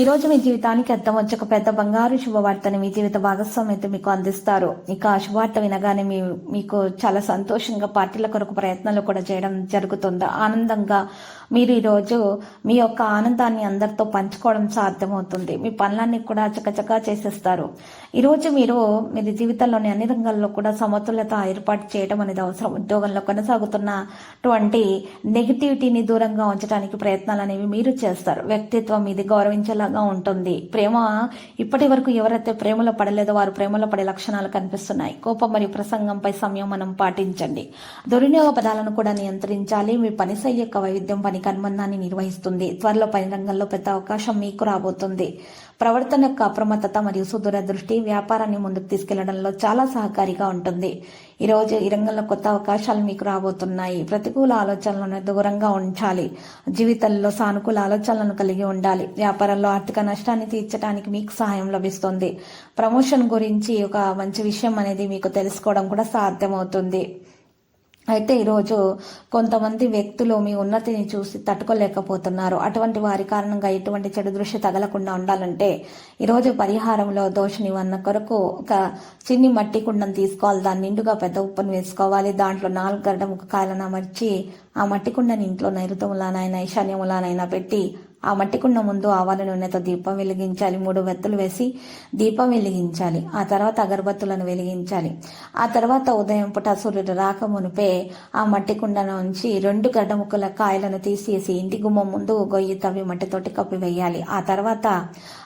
ఈ రోజు మీ జీవితానికి అర్థం వచ్చక ఒక పెద్ద బంగారు శుభవార్తని మీ జీవిత భాగస్వామ్యత మీకు అందిస్తారు. ఇక ఆ శుభవార్త వినగానే మీ మీకు చాలా సంతోషంగా పార్టీల కొరకు ప్రయత్నాలు కూడా చేయడం జరుగుతుంది? ఆనందంగా మీరు ఈరోజు మీ యొక్క ఆనందాన్ని అందరితో పంచుకోవడం సాధ్యమవుతుంది. మీ పనులన్నీ కూడా చకచకా చేసేస్తారు. ఈరోజు మీరు మీ జీవితంలోని అన్ని రంగాల్లో కూడా సమతుల్యత ఏర్పాటు చేయడం అనేది అవసరం. ఉద్యోగంలో కొనసాగుతున్నటువంటి నెగిటివిటీని దూరంగా ఉంచడానికి ప్రయత్నాలు అనేవి మీరు చేస్తారు. వ్యక్తిత్వం ఇది గౌరవించేలాగా ఉంటుంది. ప్రేమ ఇప్పటి వరకు ఎవరైతే ప్రేమలో పడలేదో వారు ప్రేమలో పడే లక్షణాలు కనిపిస్తున్నాయి. కోపం మరియు ప్రసంగంపై సంయమనం పాటించండి. దుర్వినియోగ పదాలను కూడా నియంత్రించాలి. మీ పని శైలి యొక్క వైవిధ్యం పని కన్మన్నాన్ని నిర్వహిస్తుంది. త్వరలో పని రంగంలో పెద్ద అవకాశం మీకు రాబోతుంది. ప్రవర్తన యొక్క అప్రమత్తత మరియు సుదూర దృష్టి వ్యాపారాన్ని ముందుకు తీసుకెళ్ళడంలో చాలా సహకారిగా ఉంటుంది. ఈ రోజు ఈ రంగంలో కొత్త అవకాశాలు మీకు రాబోతున్నాయి. ప్రతికూల ఆలోచనలను దూరంగా ఉంచాలి. జీవితంలో సానుకూల ఆలోచనలను కలిగి ఉండాలి. వ్యాపారంలో ఆర్థిక నష్టాన్ని తీర్చడానికి మీకు సహాయం లభిస్తుంది. ప్రమోషన్ గురించి ఒక మంచి విషయం అనేది మీకు తెలుసుకోవడం కూడా సాధ్యమవుతుంది. అయితే ఈరోజు కొంతమంది వ్యక్తులు మీ ఉన్నతిని చూసి తట్టుకోలేకపోతున్నారు. అటువంటి వారి కారణంగా ఎటువంటి చెడు దృష్టి తగలకుండా ఉండాలంటే ఈరోజు పరిహారంలో దోష నివారణ కొరకు ఒక చిన్ని మట్టి కుండను తీసుకోవాలి. దాన్ని నిండుగా పెద్ద ఉప్పును వేసుకోవాలి. దాంట్లో నాలుగు గడ్డ ముఖకాయలను అమర్చి ఆ మట్టి కుండని ఇంట్లో నైరుతములానైనా ఈశాన్యములానైనా పెట్టి ఆ మట్టి కుండ ముందు ఆవాల నూనెతో దీపం వెలిగించాలి. మూడు వెత్తులు వేసి దీపం వెలిగించాలి. ఆ తర్వాత అగరబత్తులను వెలిగించాలి. ఆ తర్వాత ఉదయం పుట సూర్యుడు రాక మునిపే ఆ మట్టి కుండను ఉంచి రెండు గడ్డముక్కల కాయలను తీసేసి ఇంటి గుమ్మం ముందు గొయ్యి తవ్వి మట్టితోటి కప్పివేయాలి ఆ తర్వాత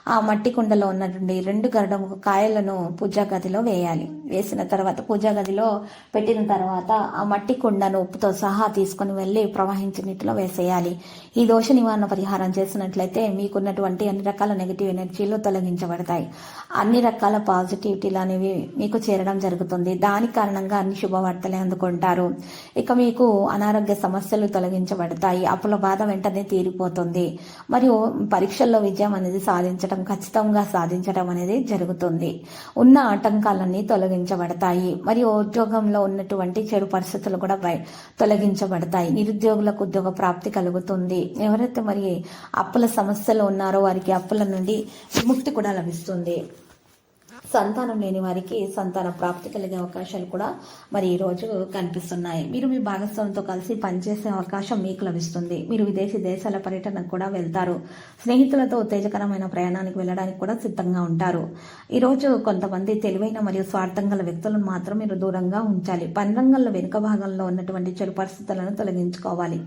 ఆ మట్టి కుండలో ఉన్నటువంటి రెండు గడ్డముక కాయలను పూజా గదిలో వేయాలి. వేసిన తర్వాత పూజా గదిలో పెట్టిన తర్వాత ఆ మట్టి కుండను ఉప్పుతో సహా తీసుకుని వెళ్ళి ప్రవహించిన నీటిలో వేసేయాలి. ఈ దోష నివారణ పరిహారం చేసి చేసినట్లయితే మీకున్నటువంటి అన్ని రకాల నెగిటివ్ ఎనర్జీలు తొలగించబడతాయి. అన్ని రకాల పాజిటివిటీలు అనేవి మీకు చేరడం జరుగుతుంది. దాని కారణంగా అన్ని శుభవార్తలే అందుకుంటారు. ఇక మీకు అనారోగ్య సమస్యలు తొలగించబడతాయి. అప్పుల బాధ వెంటనే తీరిపోతుంది. మరియు పరీక్షల్లో విజయం అనేది సాధించడం ఖచ్చితంగా సాధించడం అనేది జరుగుతుంది. ఉన్న ఆటంకాలన్నీ తొలగించబడతాయి. మరియు ఉద్యోగంలో ఉన్నటువంటి చెడు పరిస్థితులు కూడా తొలగించబడతాయి. నిరుద్యోగులకు ఉద్యోగ ప్రాప్తి కలుగుతుంది. ఎవరైతే మరి అప్పుల సమస్యలు ఉన్నారో వారికి అప్పుల నుండి విముక్తి కూడా లభిస్తుంది. సంతానం లేని వారికి సంతాన ప్రాప్తి కలిగే అవకాశాలు కూడా మరి ఈ రోజు కనిపిస్తున్నాయి. మీరు మీ భాగస్వామితో కలిసి పనిచేసే అవకాశం మీకు లభిస్తుంది. మీరు విదేశీ దేశాల పర్యటనకు కూడా వెళ్తారు. స్నేహితులతో ఉత్తేజకరమైన ప్రయాణానికి వెళ్ళడానికి కూడా సిద్ధంగా ఉంటారు. ఈరోజు కొంతమంది తెలివైన మరియు స్వార్థం గల వ్యక్తులను మాత్రం మీరు దూరంగా ఉంచాలి. పని రంగంలో వెనుక భాగంలో ఉన్నటువంటి చెడు పరిస్థితులను తొలగించుకోవాలి.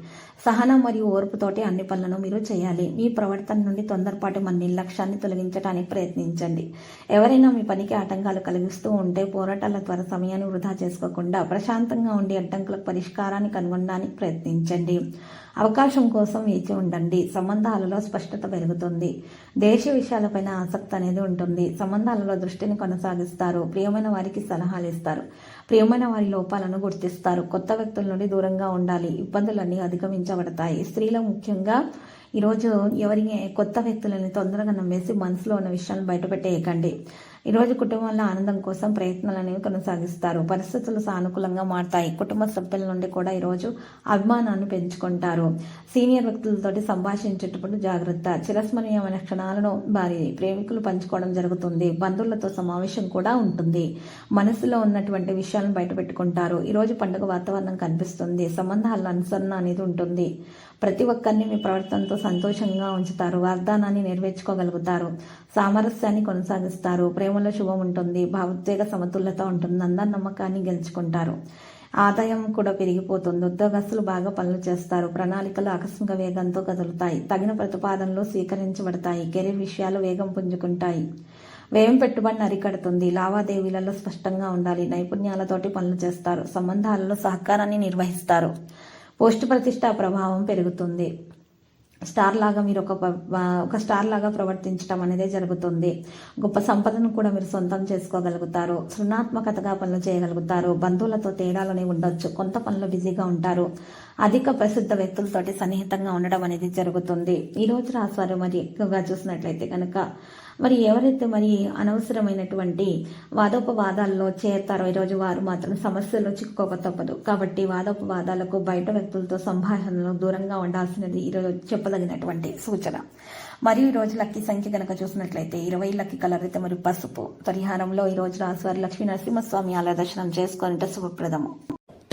సహనం మరియు ఓర్పుతోటి అన్ని పనులను మీరు చేయాలి. మీ ప్రవర్తన నుండి తొందరపాటు మన నిర్లక్ష్యాన్ని తొలగించడానికి ప్రయత్నించండి. ఎవరైనా మీ పనికి ఆటంకాలు కలిగిస్తూ ఉంటే పోరాటాల ద్వారా సమయాన్ని వృధా చేసుకోకుండా ప్రశాంతంగా ఉండి అడ్డంకులకు పరిష్కారాన్ని కనుగొనడానికి ప్రయత్నించండి. అవకాశం కోసం వేచి ఉండండి. సంబంధాలలో స్పష్టత పెరుగుతుంది. దేశ విషయాలపైన ఆసక్తి అనేది ఉంటుంది. సంబంధాలలో దృష్టిని కొనసాగిస్తారు. ప్రియమైన వారికి సలహాలు ఇస్తారు. ప్రియమైన వారి లోపాలను గుర్తిస్తారు. కొత్త వ్యక్తుల నుండి దూరంగా ఉండాలి. ఇబ్బందులన్నీ అధిగమించబడతాయి. స్త్రీలు ముఖ్యంగా ఈరోజు ఎవరిని కొత్త వ్యక్తులని తొందరగా నమ్మేసి మనసులో ఉన్న విషయాలను బయటపెట్టేయకండి. ఈరోజు కుటుంబంలో ఆనందం కోసం ప్రయత్నాలు అనేవి కొనసాగిస్తారు. పరిస్థితులు సానుకూలంగా మారుతాయి. కుటుంబ సభ్యుల నుండి కూడా ఈరోజు అభిమానాన్ని పెంచుకుంటారు. సీనియర్ వ్యక్తులతోటి సంభాషించేటప్పుడు జాగ్రత్త. చిరస్మరణీయమైన క్షణాలను వారి ప్రేమికులు పంచుకోవడం జరుగుతుంది. బంధువులతో సమావేశం కూడా ఉంటుంది. మనసులో ఉన్నటువంటి విషయాలను బయటపెట్టుకుంటారు. ఈరోజు పండుగ వాతావరణం కనిపిస్తుంది. సంబంధాల అనుసరణ అనేది ఉంటుంది. ప్రతి ఒక్కరిని మీ ప్రవర్తనతో సంతోషంగా ఉంచుతారు. వాగ్దానాన్ని నెరవేర్చుకోగలుగుతారు. సామరస్యాన్ని కొనసాగిస్తారు. ప్రేమలో శుభం ఉంటుంది. భావోద్వేగ సమతుల్యత ఉంటుంది. అందరి నమ్మకాన్ని గెలుచుకుంటారు. ఆదాయం కూడా పెరిగిపోతుంది. ఉద్యోగస్తులు బాగా పనులు చేస్తారు. ప్రణాళికలు ఆకస్మిక వేగంతో కదులుతాయి. తగిన ప్రతిపాదనలు స్వీకరించబడతాయి. కెరీర్ విషయాలు వేగం పుంజుకుంటాయి. వ్యయం పెట్టుబడిని అరికడుతుంది. లావాదేవీలలో స్పష్టంగా ఉండాలి. నైపుణ్యాలతోటి పనులు చేస్తారు. సంబంధాలలో సహకారాన్ని నిర్వహిస్తారు. పోస్ట్ ప్రతిష్ట ప్రభావం పెరుగుతుంది. స్టార్ లాగా మీరు ఒక ప- ఒక స్టార్ లాగా ప్రవర్తించడం అనేది జరుగుతుంది. గొప్ప సంపదను కూడా మీరు సొంతం చేసుకోగలుగుతారు. సృణాత్మకతగా పనులు చేయగలుగుతారు. బంధువులతో తేడాలోనే ఉండొచ్చు. కొంత పనులు బిజీగా ఉంటారు. అధిక ప్రసిద్ధ వ్యక్తులతోటి సన్నిహితంగా ఉండడం అనేది జరుగుతుంది. ఈ రోజు రాశివారు మరి ఎక్కువగా చూసినట్లయితే కనుక మరి ఎవరైతే మరి అనవసరమైనటువంటి వాదోపవాదాల్లో చేరతారో ఈరోజు వారు మాత్రం సమస్యలు చిక్కుకోక తప్పదు కాబట్టి వాదోపవాదాలకు బయట వ్యక్తులతో సంభాషణలు దూరంగా ఉండాల్సినది ఈరోజు చెప్పదగినటువంటి సూచన. మరియు ఈ రోజు లక్కీ సంఖ్య కనుక చూసినట్లయితే ఇరవై లక్కీ కలర్ అయితే మరి పసుపు. పరిహారంలో ఈ రోజు రాశివారి లక్ష్మీ నరసింహస్వామి ఆలయ దర్శనం చేసుకుని శుభప్రదము.